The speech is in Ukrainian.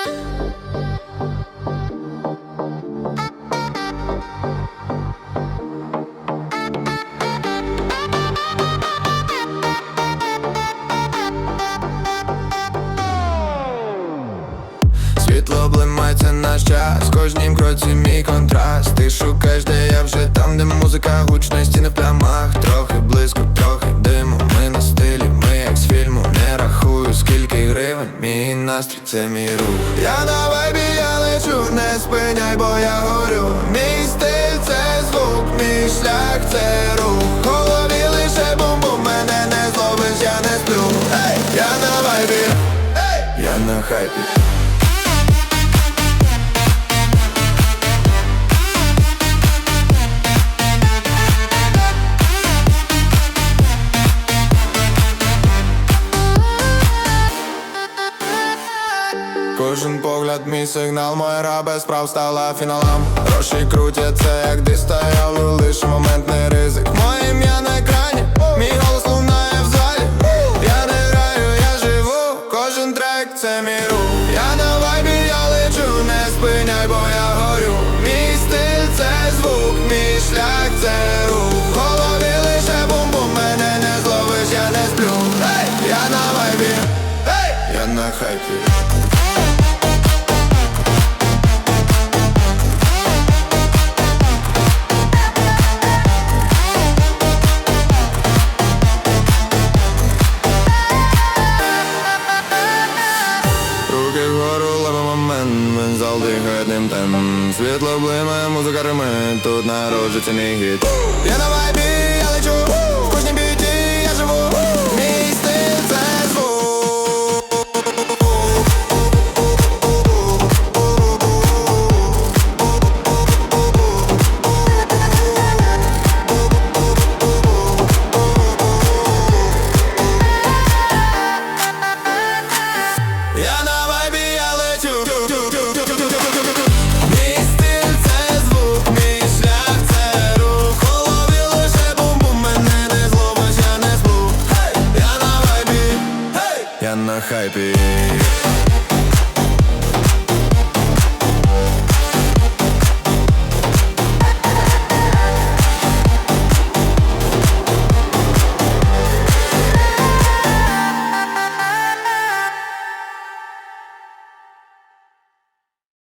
Світло блимається наш час, кожнім кроці мій контраст. Ти шукаєш, де я вже там, де музика гучна, стіни в плямах. Мій настрій це мій рух. Я на вайбі, я лечу, не спиняй, бо я горю. Мій стиль це звук, мій шлях це рух. В Голові лише бум-бум, мене не зловиш, я не сплю. Ей, я на вайбі, ей, я на хайпі. Кожен погляд, мій сигнал, моя гра без прав стала фіналом. Гроші крутяться, як десь стояли, лише моментний ризик. Моє ім'я на екрані, мій голос лунає в залі. Я не граю, я живу, кожен трек це мій рух. Я на вайбі, я лечу, не спиняй, бо я горю. Мій стиль це звук, мій шлях це рух. Голові лише бум-бум, мене не зловиш, я не сплю. Я на вайбі, ей, я на хайпі Руки вгору, ловимо момент, ми зал дихає одним тем. Світло блимає, музика риме, тут народжується мій гіт. Я на вайбі, я лечу, я на хайпі